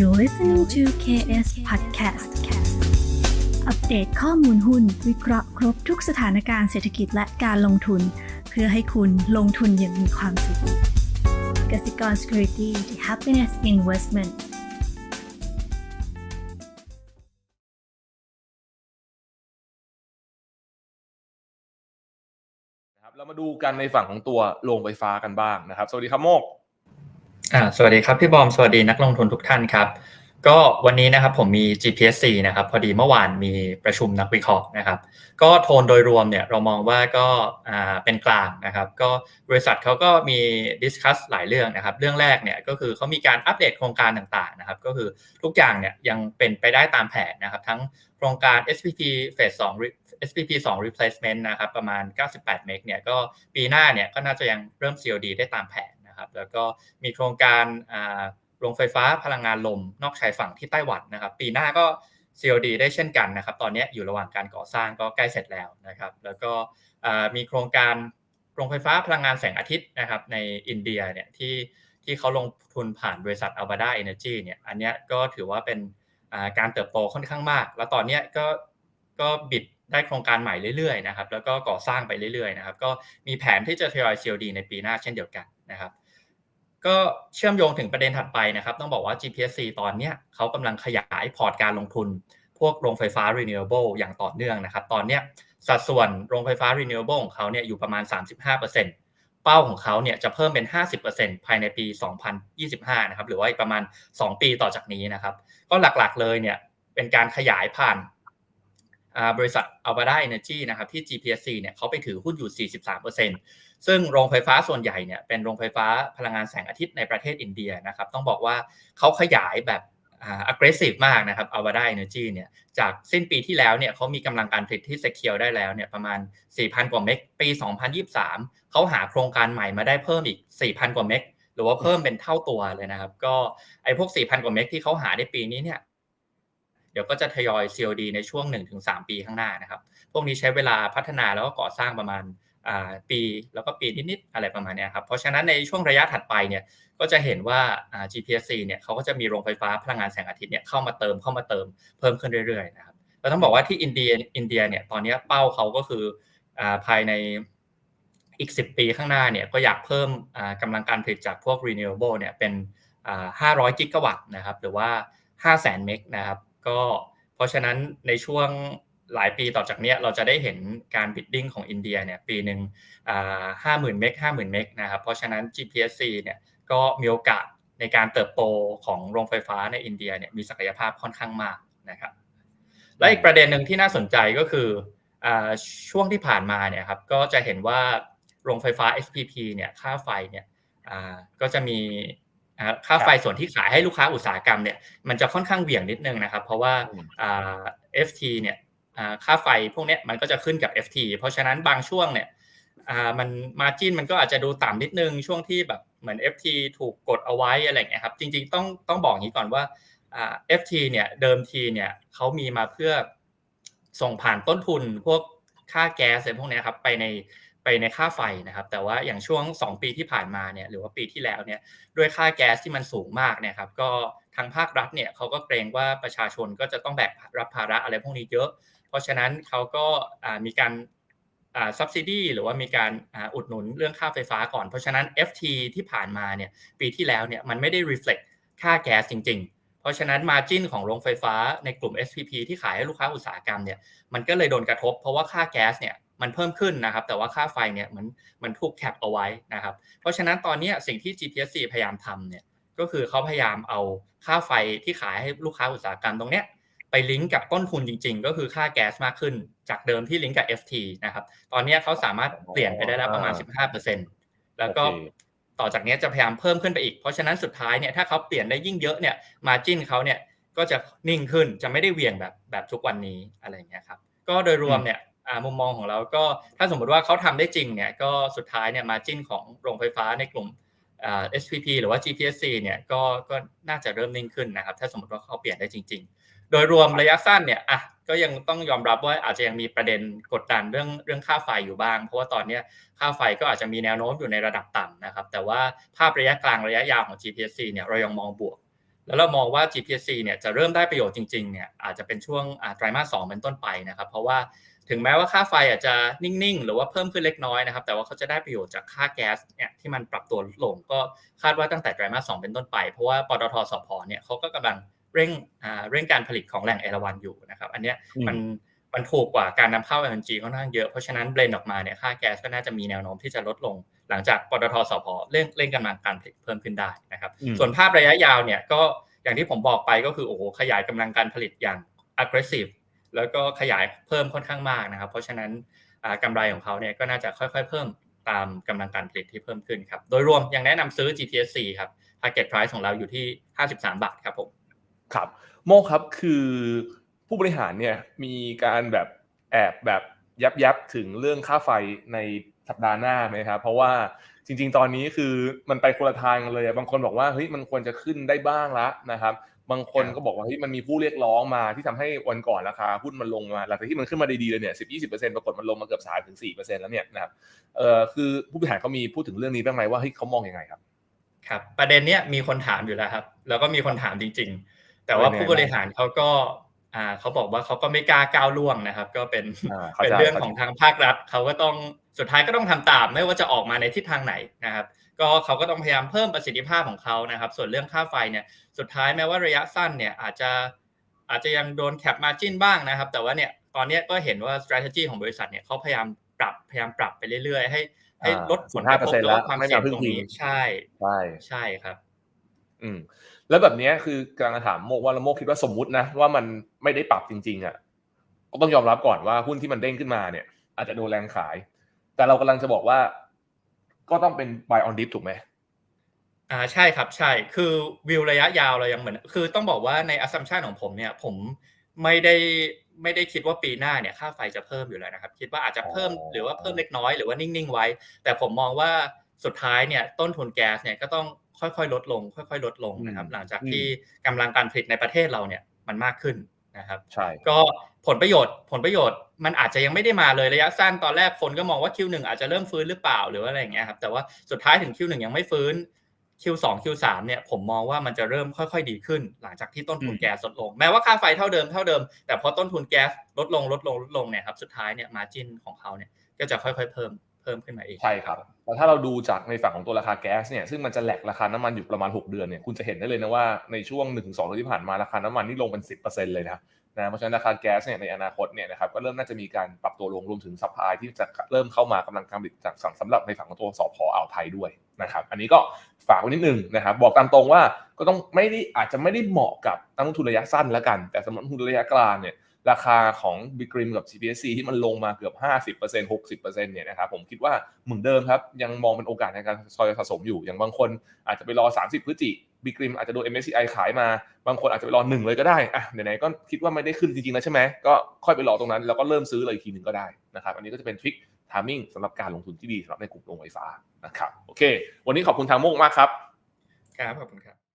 You're listening to KS Podcast อัปเดตข้อมูลหุ้น วิเคราะห์ครบทุกสถานการณ์เศรษฐกิจและการลงทุน เพื่อให้คุณลงทุนอย่างมีความสุขกสิกร Security the Happiness Investment ครับเรามาดูกันในฝั่งของตัวโรงไฟฟ้ากันบ้างนะครับ สวัสดีครับโมก อ่าสวัสดีครับพี่บอมสวัสดีนักลงทุนทุกท่านครับ ก็วันนี้นะครับผมมี GPSC นะครับพอดีเมื่อวานมีประชุมนักวิเคราะห์นะครับ ก็โทนโดยรวมเนี่ยเรามองว่าก็อ่าเป็นกลางนะครับ ก็บริษัทเขาก็มีดิสคัสหลายเรื่องนะครับ เรื่องแรกเนี่ยก็คือเขามีการอัปเดตโครงการต่างๆนะครับ ก็คือทุกอย่างเนี่ยยังเป็นไปได้ตามแผนนะครับ ทั้งโครงการ SPP Phase 2 SPP 2 replacement นะครับ ประมาณ 98 เมกเนี่ยก็ปีหน้าเนี่ยก็น่าจะยังเริ่ม COD ได้ตามแผน แล้วก็มีโครงการโรงไฟฟ้าพลังงานลม นอกชายฝั่งที่ไต้หวันนะครับ ปีหน้าก็ COD ได้เช่นกันนะครับ ตอนนี้อยู่ระหว่างการก่อสร้างก็ใกล้เสร็จแล้วนะครับ แล้วก็มีโครงการโรงไฟฟ้าพลังงานแสงอาทิตย์นะครับ ในอินเดียเนี่ยที่ที่เขาลงทุนผ่านบริษัท Albada Energy เนี่ย อันนี้ก็ถือว่าเป็นการเติบโตค่อนข้างมาก แล้วตอนนี้ก็ก็บิดได้โครงการใหม่เรื่อยๆนะครับ แล้วก็ก่อสร้างไปเรื่อยๆนะครับ ก็มีแผนที่จะทยอย COD ในปีหน้าเช่นเดียวกันนะครับ ก็เชื่อมโยงถึงประเด็นถัดไปนะครับ ต้องบอกว่า GPC ตอนนี้เขากำลังขยายพอร์ตการลงทุน พวกโรงไฟฟ้า renewable อย่างต่อเนื่องนะครับ ตอนนี้สัดส่วนโรงไฟฟ้า renewable ของเขาเนี่ยอยู่ประมาณ 35%เป้าของเขาเนี่ยจะเพิ่มเป็น 50%ภายในปี 2025 นะครับ หรือว่าประมาณ 2 ปีต่อจากนี้นะครับ ก็หลักๆเลยเนี่ยเป็นการขยายผ่าน บริษัท Alvada Energy นะครับที่ GPSC เนี่ยเขาไปถือหุ้นอยู่ 43%ซึ่งโรงไฟฟ้าส่วนใหญ่เนี่ยเป็นโรงไฟฟ้าพลังงานแสงอาทิตย์ในประเทศอินเดียนะครับต้องบอกว่าเขาขยายแบบ aggressive มากนะครับ Alvada Energy เนี่ยจากสิ้นปีที่แล้วเนี่ยเขามีกำลังการผลิตที่ secure ได้แล้วเนี่ยประมาณ 4,000 กว่าเมกปี 2023 เขาหาโครงการใหม่มาได้เพิ่มอีก 4,000 กว่าเมกหรือว่าเพิ่มเป็นเท่าตัวเลยนะครับ ก็ไอ้พวก 4,000 กว่าเมกที่เขาหาในปีนี้เนี่ย ดี๋ยวก็จะทยอย COD ในช่วง 1-3 ปีข้างหน้านะครับ พวกนี้ใช้เวลาพัฒนาแล้วก็ก่อสร้างประมาณปีแล้วก็ปีนิดๆอะไรประมาณนี้ครับ เพราะฉะนั้นในช่วงระยะถัดไปเนี่ยก็จะเห็นว่า GPSC เนี่ยเขาก็จะมีโรงไฟฟ้าพลังงานแสงอาทิตย์เนี่ยเข้ามาเติมเข้ามาเติมเพิ่มขึ้นเรื่อยๆนะครับเราต้องบอกว่าที่อินเดียอินเดียเนี่ยตอนนี้เป้าเขาก็คือภายในอีก 10 ปีข้างหน้าเนี่ยก็อยากเพิ่มกำลังการผลิตจากพวก renewable เนี่ยเป็น 500 กิกะวัตต์นะครับหรือว่า 500,000 เมกนะครับ ก็เพราะฉะนั้นในช่วงหลายปีต่อจากนี้เราจะได้เห็นการบิดดิ้งของอินเดียเนี่ยปีหนึ่งห้าหมื่นเมกห้าหมื่นเมกนะครับ เพราะฉะนั้น GPSC เนี่ยก็มีโอกาสในการเติบโตของโรงไฟฟ้าในอินเดียเนี่ยมีศักยภาพค่อนข้างมากนะครับ และอีกประเด็นหนึ่งที่น่าสนใจก็คือช่วงที่ผ่านมาเนี่ยครับก็จะเห็นว่าโรงไฟฟ้า SPP เนี่ยค่าไฟเนี่ยก็จะมี ค่าไฟส่วนที่ขายให้ลูกค้าอุตสาหกรรมเนี่ยมันจะค่อนข้างเหวี่ยงนิดนึงนะครับ เพราะว่า FT เนี่ยค่าไฟพวกนี้มันก็จะขึ้นกับ FT เพราะฉะนั้นบางช่วงเนี่ยมันมาจิ้นมันก็อาจจะดูต่ำนิดนึงช่วงที่แบบเหมือน FT ถูกกดเอาไว้อะไรเงี้ยครับจริงๆต้องต้องบอกงี้ก่อนว่า FT เนี่ยเดิมทีเนี่ยเขามีมาเพื่อส่งผ่านต้นทุนพวกค่าแก๊สอะไรพวกนี้ครับไปใน ไปในค่าไฟนะครับ แต่ว่าอย่างช่วง 2 ปีที่ผ่านมาเนี่ยหรือว่าปีที่แล้วเนี่ยด้วยค่าแก๊สที่มันสูงมากเนี่ยครับก็ทางภาครัฐเนี่ยเขาก็เกรงว่าประชาชนก็จะต้องแบกรับภาระอะไรพวกนี้เยอะ เพราะฉะนั้นเขาก็มีการซับซิดีหรือว่ามีการอุดหนุนเรื่องค่าไฟฟ้าก่อน เพราะฉะนั้น FT ที่ผ่านมาเนี่ยปีที่แล้วเนี่ยมันไม่ได้ reflect ค่าแก๊สจริง ๆ เพราะฉะนั้น margin ของโรงไฟฟ้าในกลุ่ม SPP ที่ขายให้ลูกค้าอุตสาหกรรมเนี่ยมันก็เลยโดนกระทบ เพราะว่าค่าแก๊สเนี่ย มันเพิ่มขึ้นนะครับ แต่ว่าค่าไฟเนี่ยมันมันถูกแคปเอาไว้นะครับ เพราะฉะนั้นตอนนี้สิ่งที่ GPSC พยายามทำเนี่ยก็คือเขาพยายามเอาค่าไฟที่ขายให้ลูกค้าอุตสาหกรรมตรงเนี้ยไปลิงก์กับต้นทุนจริง ๆ ก็คือค่าแก๊สมากขึ้นจากเดิมที่ลิงก์กับ FT นะครับ ตอนนี้เขาสามารถเปลี่ยนไปได้แล้วประมาณ 15%แล้วก็ต่อจากนี้จะพยายามเพิ่มขึ้นไปอีก เพราะฉะนั้นสุดท้ายเนี่ยถ้าเขาเปลี่ยนได้ยิ่งเยอะเนี่ยมาจิ้นเขาเนี่ยก็จะนิ่งขึ้นจะไม่ได้เวียงแบบแบบทุกวันนี้อะไรเงี้ยครับ ก็โดยรวมเนี่ย มุมมองของเราก็ถ้าสมมติว่าเขาทำได้จริงเนี่ยก็สุดท้ายเนี่ยมาจิ้นของโรงไฟฟ้าในกลุ่ม SPP หรือว่า GPSC เนี่ยก็ก็น่าจะเริ่มนิ่งขึ้นนะครับถ้าสมมติว่าเขาเปลี่ยนได้จริง ๆ โดยรวมระยะสั้นเนี่ยอะก็ยังต้องยอมรับว่าอาจจะยังมีประเด็นกดดันเรื่องเรื่องค่าไฟอยู่บ้าง เพราะว่าตอนนี้ค่าไฟก็อาจจะมีแนวโน้มอยู่ในระดับต่ำนะครับแต่ว่าภาพระยะกลางระยะยาวของ GPSC เนี่ยเรายังมองบวก แล้วเรามองว่า GPSC เนี่ยจะเริ่มได้ประโยชน์จริงๆเนี่ยอาจจะเป็นช่วงอ่าไตรมาสสองเป็นต้นไปนะครับเพราะว่าถึงแม้ว่าค่าไฟอาจจะนิ่งๆ หรือว่าเพิ่มขึ้นเล็กน้อยนะครับ แต่ว่าเขาจะได้ประโยชน์จากค่าแก๊สเนี่ยที่มันปรับตัวลดลง ก็คาดว่าตั้งแต่ไตรมาสสองเป็นต้นไป เพราะว่าปตทสพเนี่ยเขาก็กำลังเร่งอ่าเร่งการผลิตของแหล่งเอราวัณอยู่นะครับ อันเนี้ยมันมันถูกกว่าการนำเข้า LNG ค่อนข้างเยอะ เพราะฉะนั้นเบลนออกมาเนี่ยค่าแก๊สก็น่าจะมีแนวโน้มที่จะลดลง หลังจากปตทสพเร่งเร่งกำลังการผลิตเพิ่มขึ้นได้นะครับอืมส่วนภาพระยะยาวเนี่ยก็อย่างที่ผมบอกไปก็คือโอ้โหขยายกำลังการผลิตอย่าง aggressive แล้วก็ขยายเพิ่มค่อนข้างมากนะครับ เพราะฉะนั้นอ่ากำไรของเขาเนี่ยก็น่าจะค่อยๆ เพิ่มตามกำลังการผลิตที่เพิ่มขึ้นครับ โดยรวมยังแนะนำซื้อ GPSC ครับ target price ของเราอยู่ที่ 53 บาทครับผม ครับ โมครับคือผู้บริหารเนี่ยมีการแบบแอบแบบยับยับถึงเรื่องค่าไฟใน สัปดาห์หน้าไหมครับ เพราะว่าจริง ๆ ตอนนี้คือมันไปคนละทางกันเลยอะบางคนบอกว่าเฮ้ยมันควรจะขึ้นได้บ้างละนะครับ บางคนครับก็บอกว่าเฮ้ยมันมีผู้เรียกร้องมาที่ทำให้วันก่อนราคาหุ้นมันลงมา หลังจากที่มันขึ้นมาดีๆเลยเนี่ยสิบยี่สิบเปอร์เซ็นต์ปรากฏมันลงมาเกือบสามถึงสี่เปอร์เซ็นต์แล้วเนี่ยนะครับเอ่อคือผู้บริหารเขามีพูดถึงเรื่องนี้บ้างไหมว่าเฮ้ยเขามองยังไงครับครับประเด็นเนี้ยมีคนถามอยู่แล้วครับ แล้วก็มีคนถามจริง ๆ แต่ว่าเป็นไงผู้บริหารเขาก็ อ่าเขาบอกว่าเขาก็ไม่กล้าก้าวล่วงนะครับ ก็เป็นอ่าเข้าเป็นใจเรื่องเข้าใจของทางภาครัฐเขาก็ต้องสุดท้ายก็ต้องทำตามไม่ว่าจะออกมาในทิศทางไหนนะครับ ก็เขาก็ต้องพยายามเพิ่มประสิทธิภาพของเขานะครับ ส่วนเรื่องค่าไฟเนี่ยสุดท้ายแม้ว่าระยะสั้นเนี่ยอาจจะอาจจะยังโดนแคปมาจินบ้างนะครับ แต่ว่าเนี่ยตอนเนี้ยก็เห็นว่า strategy ของบริษัทเนี่ยเขาพยายามปรับพยายามปรับไปเรื่อยๆ ให้ให้ลดผลกระทบ15%แล้วก็ความไม่เสี่ยงมาพึ่งตรงนี้พิงใช่ใช่ใช่ครับ อืมแล้วแบบเนี้ยคือกำลังจะถามโมกว่าแล้วโมกคิดว่าสมมุตินะว่ามันไม่ได้ปรับจริง ๆอะก็ต้องยอมรับก่อนว่าหุ้นที่มันเด้งขึ้นมาเนี่ย อาจจะโดนแรงขาย แต่เรากำลังจะบอกว่า ก็ต้องเป็น buy on dip ถูกไหมอ่าใช่ครับใช่คือวิวระยะยาวเรายังเหมือน คือต้องบอกว่าใน assumption ของผมเนี่ย ผมไม่ได้ไม่ได้คิดว่าปีหน้าเนี่ยค่าไฟจะเพิ่มอยู่แล้วนะครับ คิดว่าอาจจะเพิ่มอ๋อหรือว่าเพิ่มเล็กน้อยหรือว่านิ่งๆไว้ แต่ผมมองว่า สุดท้ายเนี่ยต้นทุนแก๊สเนี่ยก็ต้องค่อยๆ ลดลง ค่อย ๆ ลดลงนะครับ หลังจากที่กำลังการผลิตในประเทศเราเนี่ยมันมากขึ้นนะครับใช่ก็ผลประโยชน์ผลประโยชน์มันอาจจะยังไม่ได้มาเลยระยะสั้นตอนแรกคนก็มองว่า Q1 อาจจะเริ่มฟื้นหรือเปล่าหรือว่าอะไรอย่างเงี้ยครับแต่ว่าสุดท้ายถึง Q1 ยังไม่ฟื้น Q2 Q3 เนี่ยผมมองว่ามันจะเริ่มค่อยๆ ดีขึ้น หลังจากที่ต้นทุนแก๊สลดลง แม้ว่าค่าไฟเท่าเดิมเท่าเดิม แต่พอต้นทุนแก๊สลดลงลดลงลดลงเนี่ยครับสุดท้ายเนี่ยมาจินของเขาเนี่ยก็จะค่อยๆเพิ่มเพิ่มขึ้นมาเองใช่ครับแล้วถ้าเราดูจากในฝั่งของตัวราคาแก๊สเนี่ยซึ่งมันจะแหลกราคาน้ำมันอยู่ประมาณ 6 เดือนเนี่ยคุณจะเห็นได้เลยนะว่าในช่วง1-2เดือนที่ผ่านมาราคาน้ำมันนี่ลงเป็น 10%เลยนะนะเพราะฉะนั้นราคาแก๊สเนี่ยในอนาคตเนี่ยนะครับก็เริ่มน่าจะมีการปรับตัวลงรวมถึงซัพพลายที่จะเริ่มเข้ามากำลังการผลิตจากสั่งสำหรับในฝั่งของตัวสพอ่าวไทยด้วยนะครับอันนี้ก็ฝากไว้นิดนึงนะครับบอกตามตรงว่าก็ต้องไม่ได้อาจจะไม่ได้เหมาะกับนักลงทุนระยะสั้นแล้วกัน แต่สำหรับนักลงทุนระยะกลางเนี่ย ราคาของบิกริมกับ CPSC ที่มันลงมาเกือบ 50% 60%เนี่ยนะครับผมคิดว่าเหมือนเดิมครับ ยังมองเป็นโอกาสในการซอยสะสมอยู่ อย่างบางคนอาจจะไปรอ 30 พฤศจิบิกริมอาจจะโดน MSCI ขายมา บางคนอาจจะไปรอหนึ่งเลยก็ได้อะไหนๆก็คิดว่าไม่ได้ขึ้นจริงๆแล้วใช่ไหมก็ค่อยไปรอตรงนั้น แล้วก็เริ่มซื้อเลยอีกทีหนึ่งก็ได้นะครับอันนี้ก็จะเป็นทริคทามมิ่งสำหรับการลงทุนที่ดีสำหรับในกลุ่มโรงไฟฟ้านะครับโอเค วันนี้ขอบคุณทางโมกมากครับครับขอบคุณครับ